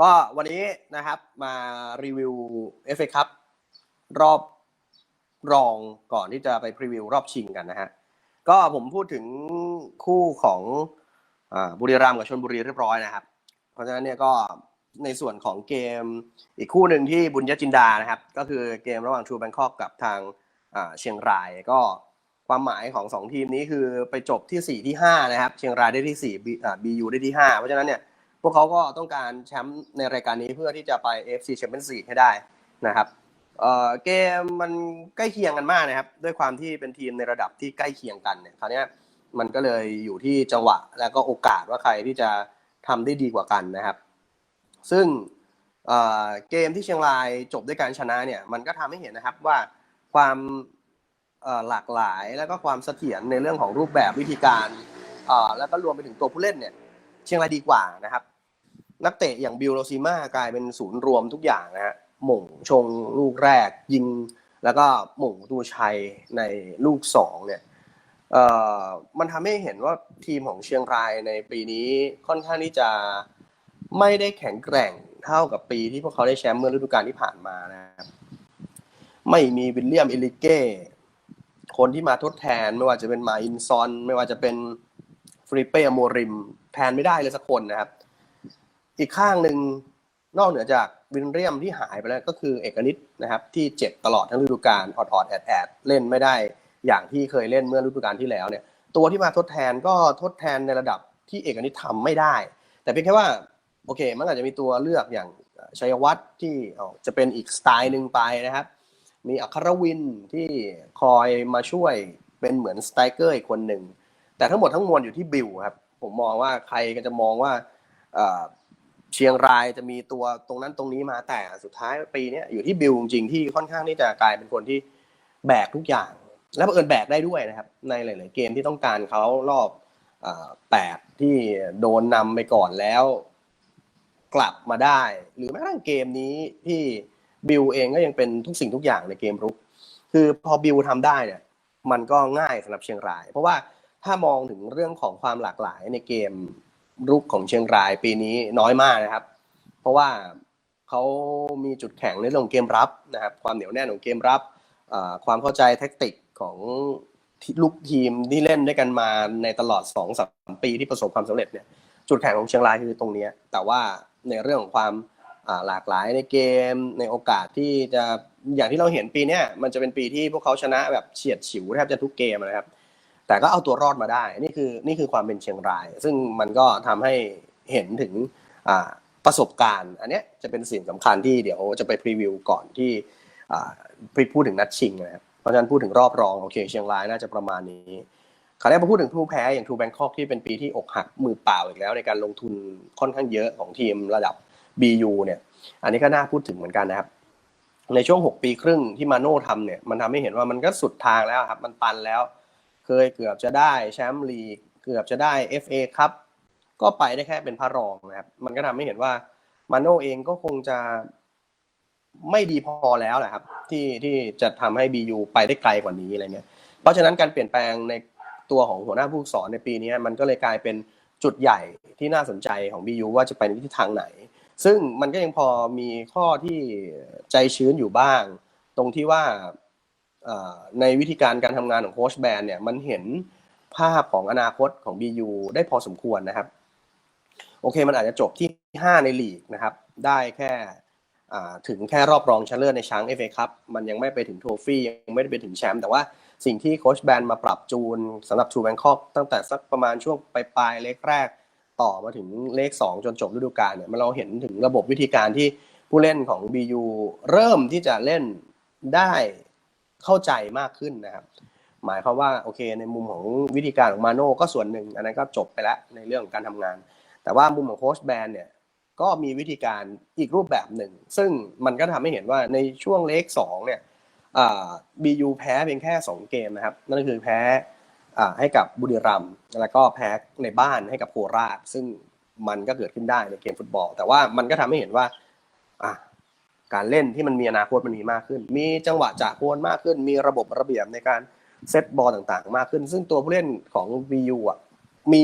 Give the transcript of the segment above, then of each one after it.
ก็วันนี้นะครับมารีวิว FA ครับรอบรองก่อนที่จะไปพรีวิวรอบชิงกันนะฮะก็ผมพูดถึงคู่ของอบุรีรัมย์กับชนบุรีเรียบร้อยนะครับ เพราะฉะนั้นเนี่ยก็ในส่วนของเกมอีกคู่หนึ่งที่บุญญจินดานะครับ ก็คือเกมระหว่างทูแบงคอกกับทางเชียงรายก็ความหมายของสองทีมนี้คือไปจบที่ 4 ที่ 5 นะครับ เชียงรายได้ที่4ี่บียูได้ที่ 5 เพราะฉะนั้นเนี่ย พวกเขาก็ต้องการแชมป์ในรายการนี้เพื่อที่จะไป AFC Champions League ให้ได้นะครับเกมมันใกล้เคียงกันมากนะครับ ด้วยความที่เป็นทีมในระดับที่ใกล้เคียงกันเนี่ยคราวนี้มันก็เลยอยู่ที่จังหวะแล้วก็โอกาสว่าใครที่จะทำได้ดีกว่ากันนะครับ ซึ่งเกมที่เชียงรายจบด้วยการชนะเนี่ยมันก็ทำให้เห็นนะครับว่าความหลากหลายแล้วก็ความเสถียรในเรื่องของรูปแบบวิธีการแล้วก็รวมไปถึงตัวผู้เล่นเนี่ยเชียงรายดีกว่านะครับ นักเตะอย่างบิลโรซิมากลายเป็นศูนย์รวมทุกอย่างนะฮะหม่งชงลูกแรกยิง แล้วก็หม่งประตูชัยในลูกสองเนี่ยเอ่อมันทำให้เห็นว่าทีมของเชียงรายในปีนี้ค่อนข้างที่จะไม่ได้แข็งแกร่งเท่ากับปีที่พวกเขาได้แชมป์เมื่อฤดูกาลที่ผ่านมานะครับไม่มีวิลเลียมเอลิเก้คนที่มาทดแทนไม่ว่าจะเป็นมาอินซอน ไม่ว่าจะเป็นฟริเป้อโมริม แทนไม่ได้เลยสักคนนะครับ อีกข้างหนึ่งนอกเหนือจากวินเรียมที่หายไปแล้วก็คือเอกนิตนะครับที่เจ็บตลอดทั้งฤดูกาลออดๆแอดแอดเล่นไม่ได้อย่างที่เคยเล่นเมื่อฤดูกาลที่แล้วเนี่ยตัวที่มาทดแทนก็ทดแทนในระดับที่เอกนิตทำไม่ได้ แต่เพียงแค่ว่าโอเค มันอาจจะมีตัวเลือกอย่างชัยวัฒน์ที่จะเป็นอีกสไตล์หนึ่งไปนะครับ มีอัครวินที่คอยมาช่วยเป็นเหมือนสไตรเกอร์อีกคนหนึ่งแต่ทั้งหมดทั้งมวลอยู่ที่บิลครับผมมองว่าใครก็จะมองว่า เชียงรายจะมีตัวตรงนั้นตรงนี้มาแต่สุดท้ายปีนี้อยู่ที่บิลจริงที่ค่อนข้างที่จะกลายเป็นคนที่แบกทุกอย่าง และบังเอิญแบกได้ด้วยนะครับ ในหลาย ๆ เกมที่ต้องการเขารอบแปดที่โดนนำไปก่อนแล้ว กลับมาได้ หรือแม้กระทั่งเกมนี้ที่บิลเองก็ยังเป็นทุกสิ่งทุกอย่างในเกมรุก คือพอบิลทำได้เนี่ย มันก็ง่ายสำหรับเชียงราย เพราะว่าถ้ามองถึงเรื่องของความหลากหลายในเกม รุกของเชียงรายปีนี้น้อยมากนะครับ เพราะว่าเขามีจุดแข็งในเรื่องเกมรับนะครับ ความเหนียวแน่นของเกมรับความเข้าใจแท็กติกของลูกทีมที่เล่นด้วยกันมาในตลอด2อสามปีที่ประสบความสำเร็จเนี่ยจุดแข็งของเชียงรายคือตรงนี้ แต่ว่าในเรื่องของความหลากหลายในเกมในโอกาสที่จะอย่างที่เราเห็นปีนี้มันจะเป็นปีที่พวกเขาชนะแบบเฉียดฉิวแทบจะทุกเกมนะครับ แต่ก็เอาตัวรอดมาได้ นี่คือนี่คือความเป็นเชียงราย ซึ่งมันก็ทำให้เห็นถึงประสบการณ์ อันนี้จะเป็นสิ่งสำคัญที่เดี๋ยวจะไปพรีวิวก่อนที่อ่พูดถึงนัดชิงนะครับเพราะฉะนั้นพูดถึงรอบรองโอเคเชียงรายน่าจะประมาณนี้คราวนี้มาพูดถึงผู้แพ้อย่างทูแบงคอกที่เป็นปีที่อกหักมือเปล่าอีกแล้ว ในการลงทุนค่อนข้างเยอะของทีมระดับ BU เนี่ยอันนี้ก็น่าพูดถึงเหมือนกันนะครับ ในช่วง 6 ปีครึ่งที่มาโน่ทำเนี่ยมันทำให้เห็นว่ามันก็สุดทางแล้วครับมันตันแล้ว เคยเกือบจะได้แชมป์ลีกเกือบจะได้ FA ครับก็ไปได้แค่เป็นพระรองนะครับ มันก็ทำให้เห็นว่ามาโน่เองก็คงจะไม่ดีพอแล้วแหละครับ ที่ที่จะทำให้ BU ไปได้ไกลกว่านี้อะไรเนี่ยเพราะฉะนั้นการเปลี่ยนแปลงในตัวของหัวหน้าผู้สอนในปีนี้มันก็เลยกลายเป็นจุดใหญ่ที่น่าสนใจของ BU ว่าจะไปในทิศทางไหน ซึ่งมันก็ยังพอมีข้อที่ใจชื้นอยู่บ้าง ตรงที่ว่า ในวิธีการการทำงานของโค้ชแบนเนี่ยมันเห็นภาพของอนาคตของ BU ได้พอสมควรนะครับ โอเคมันอาจจะจบที่ 5 ในลีกนะครับ ได้แค่ถึงแค่รอบรองชนะเลิศในช้างเอฟเอครับมันยังไม่ไปถึงโทฟี่ยังไม่ได้ไปถึงแชมป์แต่ว่าสิ่งที่โค้ชแบนมาปรับจูนสำหรับทูแบงคอกตั้งแต่สักประมาณช่วงปลายๆเลขแรก ต่อมาถึงเลข 2 จนจบฤดูกาลเนี่ยมันเราเห็นถึงระบบวิธีการที่ผู้เล่นของ BU เริ่มที่จะเล่นได้ เข้าใจมากขึ้นนะครับ หมายความว่าโอเค ในมุมของวิธีการของมาโน่ก็ส่วนหนึ่ง อันนั้นก็จบไปแล้วในเรื่องของการทำงาน แต่ว่ามุมของโค้ชแบนเนี่ยก็มีวิธีการอีกรูปแบบหนึ่ง ซึ่งมันก็ทำให้เห็นว่าในช่วงเลขสองเนี่ยอ่า BU แพ้เพียงแค่ 2 เกมนะครับ นั่นคือแพ้ให้กับบุรีรัมย์แล้วก็แพ้ในบ้านให้กับโคราชซึ่งมันก็เกิดขึ้นได้ในเกมฟุตบอล แต่ว่ามันก็ทำให้เห็นว่า การเล่นที่มันมีอนาคตมันมีมากขึ้น มีจังหวะจากโคนมากขึ้น มีระบบระเบียบในการเซตบอลต่างๆ มากขึ้น ซึ่งตัวผู้เล่นของ BU อะมี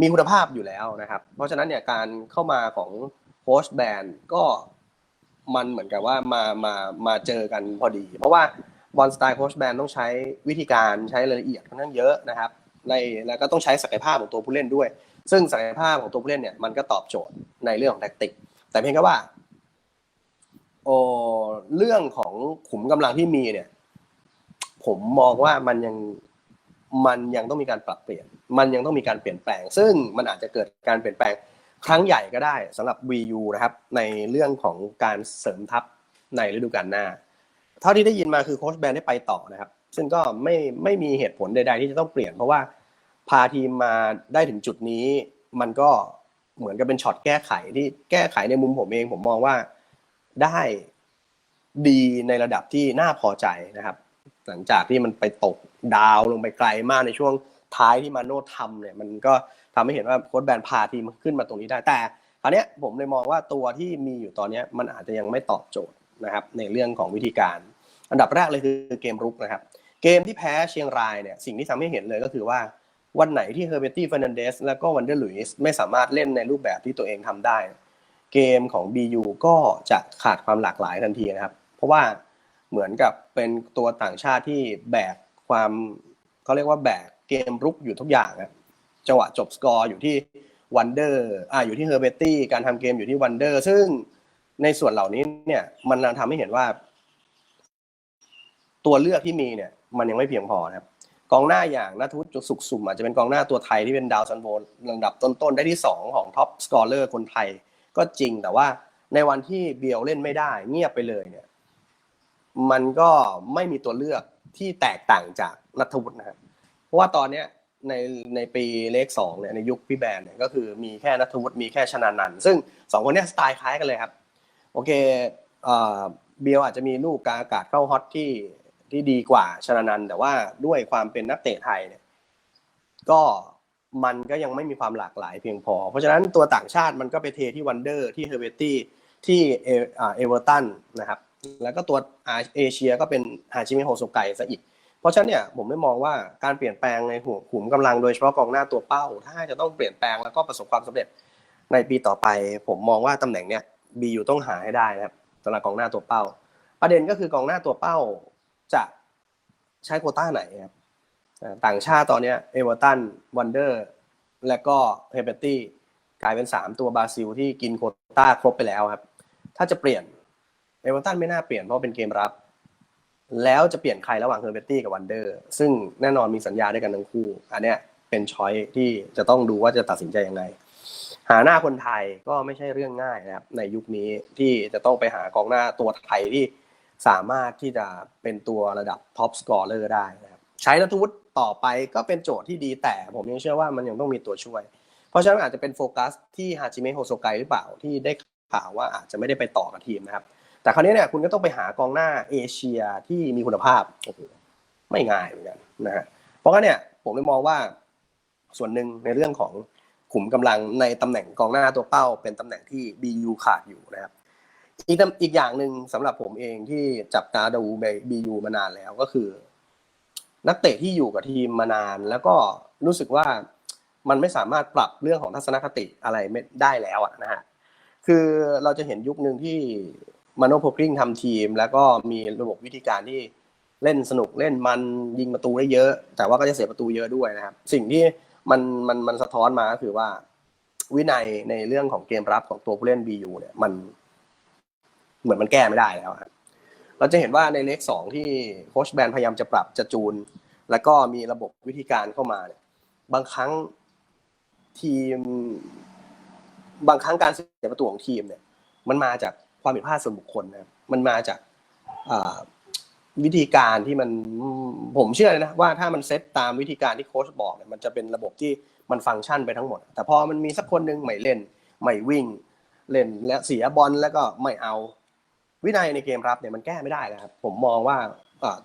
มีคุณภาพอยู่แล้วนะครับ เพราะฉะนั้นเนี่ยการเข้ามาของโค้ชแบนก็มันเหมือนกับว่ามามามาเจอกันพอดี เพราะว่าบอลสไตล์โค้ชแบนต้องใช้วิธีการใช้รายละเอียดค่อนข้างเยอะนะครับในแล้วก็ต้องใช้ศักยภาพของตัวผู้เล่นด้วย ซึ่งศักยภาพของตัวผู้เล่นเนี่ยมันก็ตอบโจทย์ในเรื่องของแทคติก แต่เพียงแค่ว่า โอ้เรื่องของขุมกำลังที่มีเนี่ย ผมมองว่ามันยังมันยังต้องมีการปรับเปลี่ยน มันยังต้องมีการเปลี่ยนแปลง ซึ่งมันอาจจะเกิดการเปลี่ยนแปลงครั้งใหญ่ก็ได้สำหรับ VU นะครับ ในเรื่องของการเสริมทัพในฤดูกาลหน้า เท่าที่ได้ยินมาคือโค้ชแบนได้ไปต่อนะครับ ซึ่งก็ไม่ไม่มีเหตุผลใด ๆ ที่จะต้องเปลี่ยน เพราะว่าพาทีมมาได้ถึงจุดนี้ มันก็เหมือนกับเป็นช็อตแก้ไขที่แก้ไขในมุมผมเอง ผมมองว่า ได้ดีในระดับที่น่าพอใจนะครับ หลังจากที่มันไปตกดาวลงไปไกลมากในช่วงท้ายที่มาโน่ทำเนี่ยมันก็ทำให้เห็นว่าโค้ชแบนพาทีมขึ้นมาตรงนี้ได้แต่คราวเนี้ยผมเลยมองว่าตัวที่มีอยู่ตอนเนี้ยมันอาจจะยังไม่ตอบโจทย์นะครับ ในเรื่องของวิธีการ อันดับแรกเลยคือเกมรุกนะครับ เกมที่แพ้เชียงรายเนี่ยสิ่งที่ทำให้เห็นเลยก็คือว่าวันไหนที่เฮอร์เบตี้เฟรนันเดสแล้วก็วันเดอร์ลุยส์ไม่สามารถเล่นในรูปแบบที่ตัวเองทำได้ เกมของ BU ก็จะขาดความหลากหลายทันทีนะครับ เพราะว่าเหมือนกับเป็นตัวต่างชาติที่แบกความเขาเรียกว่าแบกเกมรุกอยู่ทุกอย่างนะจังหวะจบสกอร์อยู่ที่วันเดอร์อ่าอยู่ที่เฮอร์เบตตี้การทำเกมอยู่ที่วันเดอร์ซึ่งในส่วนเหล่านี้เนี่ยมันทำให้เห็นว่า ตัวเลือกที่มีเนี่ย มันยังไม่เพียงพอนะครับ กองหน้าอย่างนัทวุฒิจุกสุขสุ่มอาจจะเป็นกองหน้าตัวไทยที่เป็นดาวซันโวลำดับต้นๆได้ที่สองของท็อปสกอร์เลอร์คนไทย ก็จริงแต่ว่าในวันที่เบียวเล่นไม่ได้ เงียบไปเลยเนี่ย มันก็ไม่มีตัวเลือกที่แตกต่างจากนัทวุฒินะครับเพราะว่าตอนเนี้ยในในปีเลขสองเนี่ยในยุคพี่แบนเนี่ยก็คือมีแค่นัทวุฒิมีแค่ชนานันซึ่งสองคนเนี้ยสไตล์คล้ายกันเลยครับ โอเคเอ่อเบียวอาจจะมีลูกกางอากาศเข้าฮอตที่ที่ดีกว่าชนานันแต่ว่าด้วยความเป็นนักเตะไทยเนี่ย ก็ มันก็ยังไม่มีความหลากหลายเพียงพอ เพราะฉะนั้นตัวต่างชาติมันก็ไปเทที่วันเดอร์ที่เฮอร์เบตี้ที่เอเอเวอร์ตันนะครับแล้วก็ตัวเอเชียก็เป็นฮาจิเมะโฮโซไกซะอีก เพราะฉะนั้นเนี่ยผมไม่มองว่าการเปลี่ยนแปลงในหัวขุมกำลังโดยเฉพาะกองหน้าตัวเป้า ถ้าจะต้องเปลี่ยนแปลงแล้วก็ประสบความสำเร็จในปีต่อไป ผมมองว่าตำแหน่งเนี้ยบีอยู่ต้องหาให้ได้นะครับสำหรับกองหน้าตัวเป้า ประเด็นก็คือกองหน้าตัวเป้าจะใช้โคต้าไหนครับ ต่างชาติตอนนี้เอเวอร์ตันวันเดอร์และก็เฮเบตตี้กลายเป็นสามตัวบราซิลที่กินโคต้าครบไปแล้วครับ ถ้าจะเปลี่ยนเอเวอร์ตันไม่น่าเปลี่ยนเพราะเป็นเกมรับ แล้วจะเปลี่ยนใครระหว่างเฮอร์เบตตี้กับวันเดอร์ซึ่งแน่นอนมีสัญญาด้วยกันทั้งคู่ อันเนี้ยเป็นช้อยที่จะต้องดูว่าจะตัดสินใจยังไง หาหน้าคนไทยก็ไม่ใช่เรื่องง่ายนะครับ ในยุคนี้ที่จะต้องไปหากองหน้าตัวไทยที่สามารถที่จะเป็นตัวระดับท็อปสกอร์เลอร์ได้นะครับใช้นัทวุฒิ ต่อไปก็เป็นโจทย์ที่ดีแต่ผมยังเชื่อว่ามันยังต้องมีตัวช่วย เพราะฉะนั้นอาจจะเป็นโฟกัสที่ฮาจิเมะโฮโซไกหรือเปล่าที่ได้ข่าวว่าอาจจะไม่ได้ไปต่อกับทีมนะครับ แต่คราวนี้เนี่ยคุณก็ต้องไปหากองหน้าเอเชียที่มีคุณภาพโอ้โหไม่ง่ายเหมือนกันนะฮะเพราะงั้นเนี่ยผมเลยมองว่าส่วนหนึ่งในเรื่องของขุมกำลังในตำแหน่งกองหน้าตัวเป้า เป็นตำแหน่งที่ BU ขาดอยู่นะครับอีกอีกอย่างหนึ่งสำหรับผมเองที่จับตาดู BU มานานแล้วก็คือ นักเตะที่อยู่กับทีมมานาน แล้วก็รู้สึกว่ามันไม่สามารถปรับเรื่องของทัศนคติอะไรไม่ได้แล้วนะฮะคือเราจะเห็นยุคหนึ่งที่มาโนโพกริงทำทีม แล้วก็มีระบบวิธีการที่เล่นสนุกเล่นมันยิงประตูได้เยอะ แต่ว่าก็จะเสียประตูเยอะด้วยนะครับ สิ่งที่มันมันมันสะท้อนมาก็คือว่าวินัยในเรื่องของเกมรับของตัวผู้เล่น BU เนี่ยมัน เหมือนมันแก้ไม่ได้แล้วครับ เราจะเห็นว่าในเลขสองที่โค้ชแบนพยายามจะปรับจะจูน แล้วก็มีระบบวิธีการเข้ามาเนี่ยบางครั้งทีม บางครั้งการเสียประตูของทีมเนี่ย มันมาจากความผิดพลาดส่วนบุคคลนะมันมาจากวิธีการที่มันผมเชื่อเลยนะว่าถ้ามันเซตตามวิธีการที่โค้ชบอกเนี่ยมันจะเป็นระบบที่มันฟังก์ชันไปทั้งหมด แต่พอมันมีสักคนหนึ่งไม่เล่นไม่วิ่ง เล่นและเสียบอลแล้วก็ไม่เอา วินัยในเกมรับเนี่ยมันแก้ไม่ได้แล้วครับ ผมมองว่า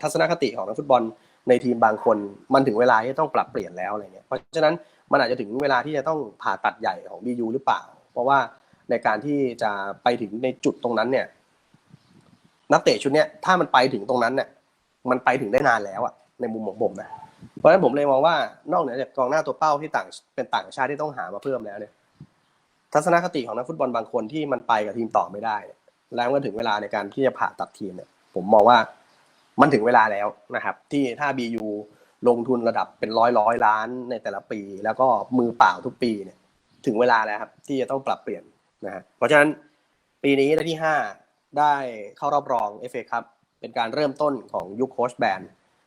ทัศนคติของนักฟุตบอลในทีมบางคน มันถึงเวลาที่ต้องปรับเปลี่ยนแล้วอะไรเงี้ยเพราะฉะนั้นมันอาจจะถึงเวลาที่จะต้องผ่าตัดใหญ่ของ BU หรือเปล่า เพราะว่าในการที่จะไปถึงในจุดตรงนั้นเนี่ย นักเตะชุดเนี้ยถ้ามันไปถึงตรงนั้นเนี่ยมันไปถึงได้นานแล้วอะในมุมของผมนะเพราะฉะนั้นผมเลยมองว่านอกเหนือจากกองหน้าตัวเป้าที่ต่างเป็นต่างชาติที่ต้องหามาเพิ่มแล้วเนี่ย ทัศนคติของนักฟุตบอลบางคนที่มันไปกับทีมต่อไม่ได้เนี่ย แล้วก็ถึงเวลาในการที่จะผ่าตัดทีมเนี่ยผมมองว่ามันถึงเวลาแล้วนะครับ ที่ถ้า BU ลงทุนระดับเป็นร้อยร้อยล้านในแต่ละปี แล้วก็มือเปล่าทุกปีเนี่ย ถึงเวลาแล้วครับ ที่จะต้องปรับเปลี่ยนนะฮะเพราะฉะนั้นปีนี้ได้ที่ห้าได้เข้ารอบรอง FA ครับเป็นการเริ่มต้นของยุคโค้ชแบน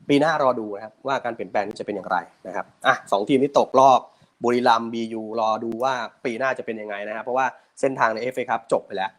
ปีหน้ารอดูนะครับว่าการเปลี่ยนแปลงนี้จะเป็นอย่างไรนะครับอะสองทีมที่ตกรอบบุรีรัมย์บียูรอดูว่าปีหน้าจะเป็นยังไงนะครับ เพราะว่าเส้นทางใน FA ครับจบไปแล้ว